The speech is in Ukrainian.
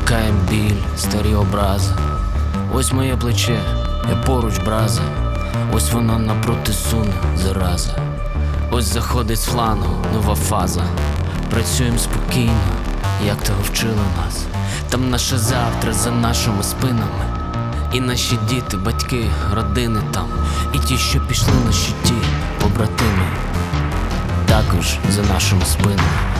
Замикаєм біль, старі образи. Ось моє плече, я поруч браза. Ось воно напроти суне, зараза. Ось заходить з флану, нова фаза. Працюємо спокійно, як того вчили нас. Там наше завтра за нашими спинами. І наші діти, батьки, родини там, і ті, що пішли на щиті, побратими також за нашими спинами.